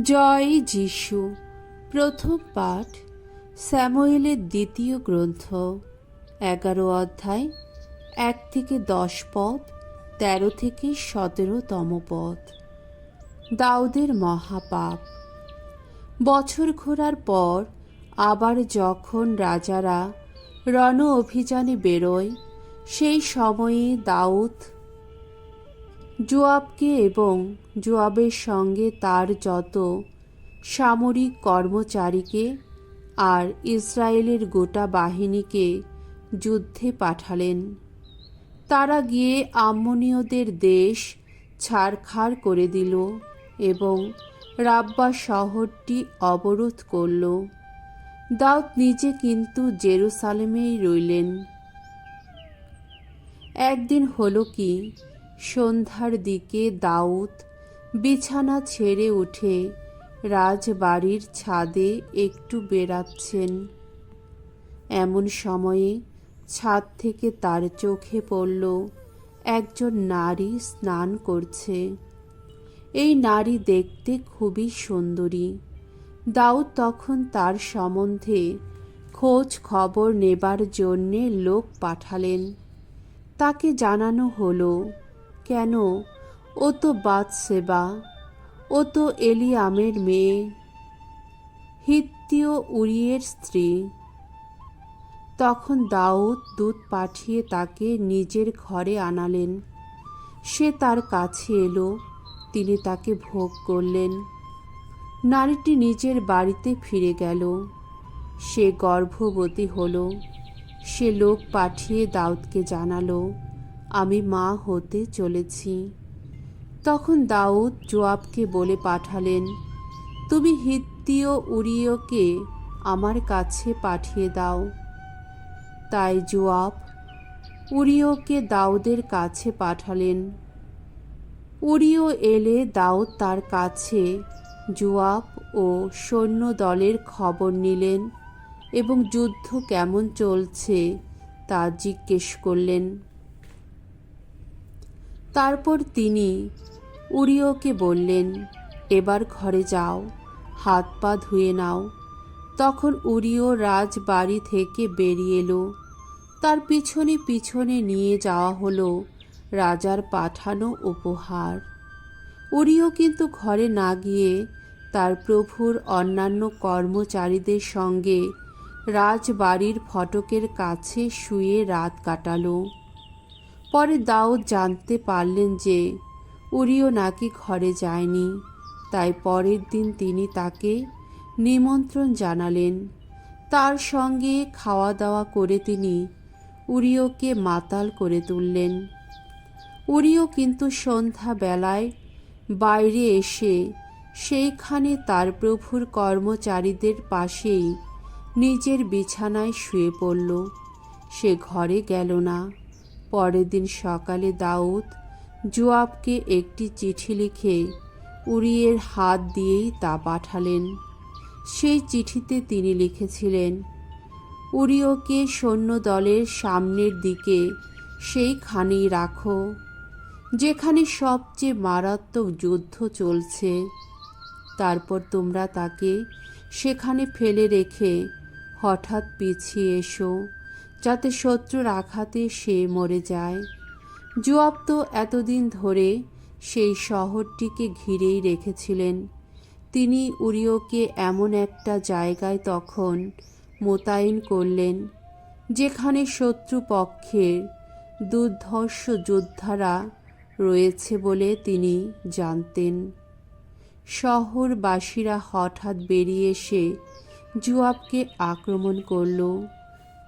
জয় যিশু। প্রথম পাঠ, স্যামুয়েলের দ্বিতীয় গ্রন্থ, এগারো অধ্যায়, এক থেকে দশ পদ, তেরো থেকে সতেরোতম পদ। দাউদের মহাপাপ। বছর ঘোরার পর আবার যখন রাজারা রণ অভিযানে বেরোয়, সেই সময়ে দাউদ জোয়াবকে এবং জোয়াবের সঙ্গে তার যত সামরিক কর্মচারীকে আর ইসরায়েলের গোটা বাহিনীকে যুদ্ধে পাঠালেন। তারা গিয়ে আম্মনীয়দের দেশ ছাড়খাড় করে দিল এবং রাব্বা শহরটি অবরোধ করল। দাউদ নিজে কিন্তু জেরুসালেমেই রইলেন। একদিন হলো কি সন্ধ্যার দিকে দাউদ বিছানা ছেড়ে উঠে রাজবাড়ির ছাদে একটু বেড়াচ্ছেন। এমন সময়ে ছাদ থেকে তার চোখে পড়ল একজন নারী স্নান করছে। এই নারী দেখতে খুবই সুন্দরী। দাউদ তখন তার সম্বন্ধে খোঁজ খবর নেবার জন্যে লোক পাঠালেন। তাকে জানানো হলো কেন? ও তো বাদসেবা ও তো এলিয়ামের মেয়ে। হিত্তীয় উরিয়ের স্ত্রী। তখন দাউদ দুধ পাঠিয়ে তাকে নিজের ঘরে আনালেন। সে তার কাছে এলো। তিনি তাকে ভোগ করলেন। নারীটি নিজের বাড়িতে ফিরে গেল। সে গর্ভবতী হল। সে লোক পাঠিয়ে দাউদকে জানালো। আমি মা হতে চলেছি। তখন দাউদ জোয়াবকে বলে পাঠালেন, তুমি হিত্তীয় উরিয়কে আমার কাছে পাঠিয়ে দাও। তাই জোয়াব উরিয়কে দাউদের কাছে পাঠালেন। উরিও এলে দাউদ তার কাছে জোয়াব ও সৈন্য দলের খবর নিলেন এবং যুদ্ধ কেমন চলছে তা জিজ্ঞেস করলেন। তারপর তিনি উরিওকে বললেন, এবার ঘরে যাও, হাত পা ধুয়ে নাও। তখন উরিও রাজবাড়ি থেকে বেরিয়ে এলো। তার পিছনে পিছনে নিয়ে যাওয়া হলো রাজার পাঠানো উপহার। উরিও কিন্তু ঘরে না গিয়ে তার প্রভুর অন্যান্য কর্মচারীদের সঙ্গে রাজবাড়ির ফটকের কাছে শুয়ে রাত কাটালো। পরে দাউদ জানতে পারলেন যে উরিও নাকি ঘরে যায়নি। তাই পরের দিন তিনি তাকে নিমন্ত্রণ জানালেন। তার সঙ্গে খাওয়া দাওয়া করে তিনি উরিওকে মাতাল করে তুললেন। উরিও কিন্তু সন্ধ্যা বেলায় বাইরে এসে সেইখানে তার প্রভুর কর্মচারীদের পাশেই নিজের বিছানায় শুয়ে পড়ল। সে ঘরে গেল না। পরের দিন সকালে দাউদ জুয়াবকে একটি চিঠি লিখে উরিয়ের হাত দিয়েই তা পাঠালেন। সেই চিঠিতে তিনি লিখেছিলেন উরিওকে সৈন্য দলের সামনের দিকে সেইখানেই রাখো, যেখানে সবচেয়ে মারাত্মক যুদ্ধ চলছে। তারপর তোমরা তাকে সেখানে ফেলে রেখে হঠাৎ পিছিয়ে এসো। যাতে শত্রুর আঘাতে সে মরে যায়। জোয়াব তো এতদিন ধরে সেই শহরটিকে ঘিরেই রেখেছিলেন। তিনি উরিওকে এমন একটা জায়গায় তখন মোতায়েন করলেন, যেখানে শত্রুপক্ষের দুর্ধর্ষ যোদ্ধারা রয়েছে বলে তিনি জানতেন। শহরবাসীরা হঠাৎ বেরিয়ে এসে জুয়াবকে আক্রমণ করল।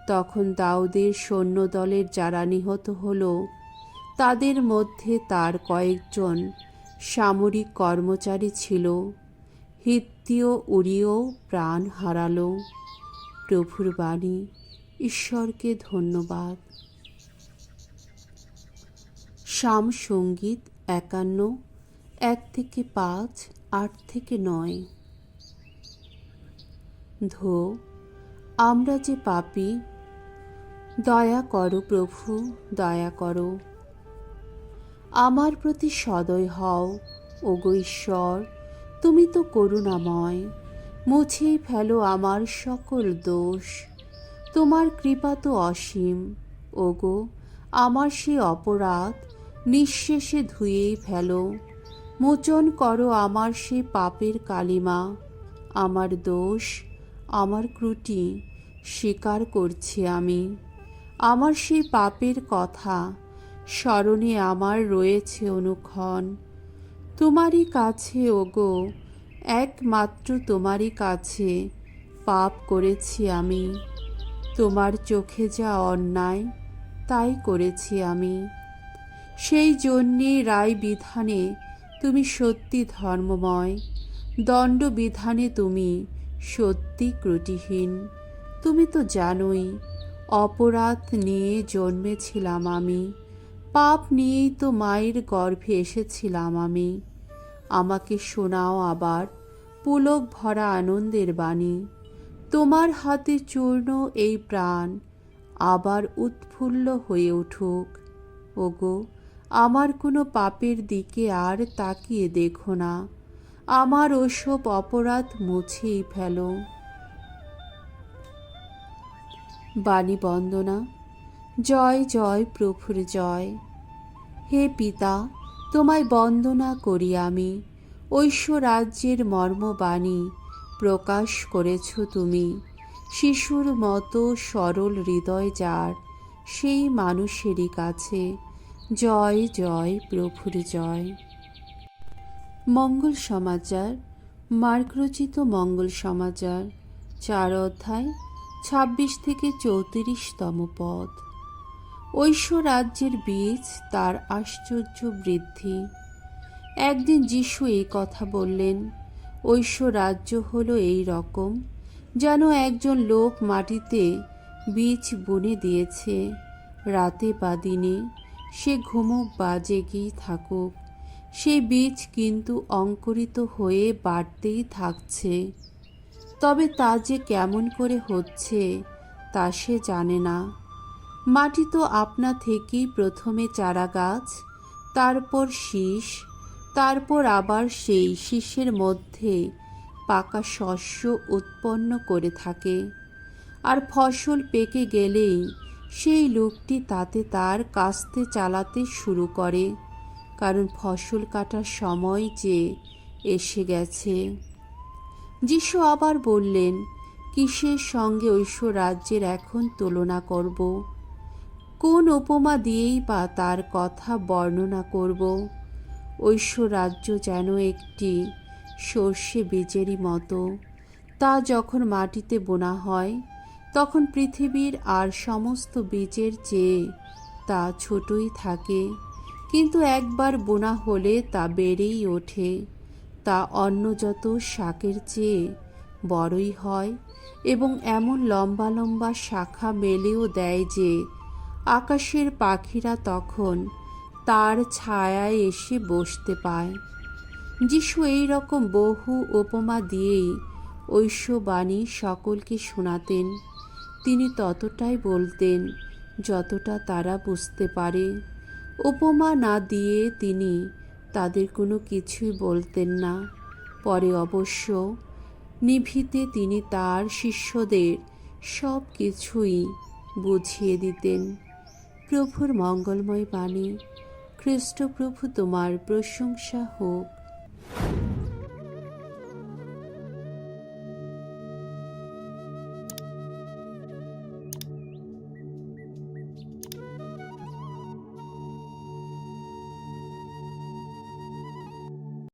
তখন দাউদের সৈন্যদলের যারা নিহত হল, তাদের মধ্যে তার কয়েকজন সামরিক কর্মচারী ছিল। হিত্তীয় উড়িও প্রাণ হারালো। প্রভুর বাণী, ঈশ্বরকে ধন্যবাদ। শাম সংগীত একান্ন, এক থেকে পাঁচ, আট থেকে নয়। ধো, আমরা যে পাপী দয়া করো প্রভু, দয়া করো। আমার প্রতি সদয় হও, ওগো ঈশ্বর, তুমি তো করুণাময় মুছেই ফেলো আমার সকল দোষ। তোমার কৃপা তো অসীম, ওগো, আমার সে অপরাধ নিঃশেষে ধুয়েই ফেলো। মোচন করো আমার সে পাপের কালিমা, আমার দোষ, আমার ক্রুটি, স্বীকার করছি আমি। আমার সেই পাপের কথা, স্মরণে আমার রয়েছে অনুক্ষণ। তোমারই কাছে, ওগো, একমাত্র তোমারই কাছে পাপ করেছি আমি। তোমার চোখে যা অন্যায়, তাই করেছি আমি। সেই জন্যে রায় বিধানে তুমি সত্যি ধর্মময়, দণ্ড বিধানে তুমি সত্যি ত্রুটিহীন তুমি তো জানোই অপরাধ নিয়ে জন্মেছিলাম আমি। পাপ নিয়েই তো মায়ের গর্ভে এসেছিলাম আমি। আমাকে শোনাও আবার, পুলক ভরা আনন্দের বাণী। তোমার হাতে চূর্ণ এই প্রাণ, আবার উৎফুল্ল হয়ে উঠুক। ওগো, আমার কোনো পাপের দিকে আর তাকিয়ে দেখো না। আমার ওসব অপরাধ মুছেই ফেলো। বাণী বন্দনা। জয় জয় প্রভুর জয়। হে পিতা, তোমায় বন্দনা করি আমি। ঐশ্বরাজ্যের মর্মবাণী প্রকাশ করেছ তুমি। শিশুর মতো সরল হৃদয় যার, সেই মানুষেরই কাছে। জয় জয় প্রভুর জয়। মঙ্গল সমাচার, মার্গরচিত মঙ্গল সমাচার, চার অধ্যায় ছাব্বিশ থেকে চৌত্রিশতম পদ। ঐশ্বরাজ্যের বীজ, তার আশ্চর্য বৃদ্ধি। একদিন যিশু এই কথা বললেন, ঐশ্বরাজ্য হলো এই রকম, যেন একজন লোক মাটিতে বীজ বুনে দিয়েছে। রাতে বা দিনে সে ঘুমুক বা জেগেই থাকুক। সেই বীজ কিন্তু অঙ্কুরিত হয়ে বাড়তেই থাকছে। তবে তা যে কেমন করে হচ্ছে, তা সে জানে না। মাটি তো আপনা থেকেই প্রথমে চারা গাছ, তারপর শীষ, তারপর আবার সেই শীষের মধ্যে পাকা শস্য উৎপন্ন করে থাকে। আর ফসল পেকে গেলেই সেই লোকটি তাতে তার কাস্তে চালাতে শুরু করে, কারণ ফসল কাটার সময় যে এসে গেছে। যিশু আবার বললেন, কিসের সঙ্গে ঐশ্বরাজ্যের এখন তুলনা করব? কোন উপমা দিয়েই বা তার কথা বর্ণনা করব? ঐশ্বরাজ্য যেন একটি সর্ষে বীজেরই মতো। তা যখন মাটিতে বোনা হয়, তখন পৃথিবীর আর সমস্ত বীজের চেয়ে তা ছোটই থাকে। কিন্তু একবার বোনা হলে তা বেড়েই ওঠে। তা অন্য যত শাকের চেয়ে বড়ই হয় এবং এমন লম্বা লম্বা শাখা মেলেও দেয় যে আকাশের পাখিরা তখন তার ছায়ায় এসে বসতে পায়। যিশু এই রকম বহু উপমা দিয়েই ঐশ্ববাণী সকলকে শোনাতেন। তিনি ততটাই বলতেন যতটা তারা বুঝতে পারে। উপমা না দিয়ে তিনি তাদের কোনো কিছুই বলতেন না। পরে অবশ্য নিভিতে তিনি তার শিষ্যদের সব কিছুই বুঝিয়ে দিতেন। প্রভুর মঙ্গলময় বাণী, খ্রিস্টপ্রভু তোমার প্রশংসা হোক।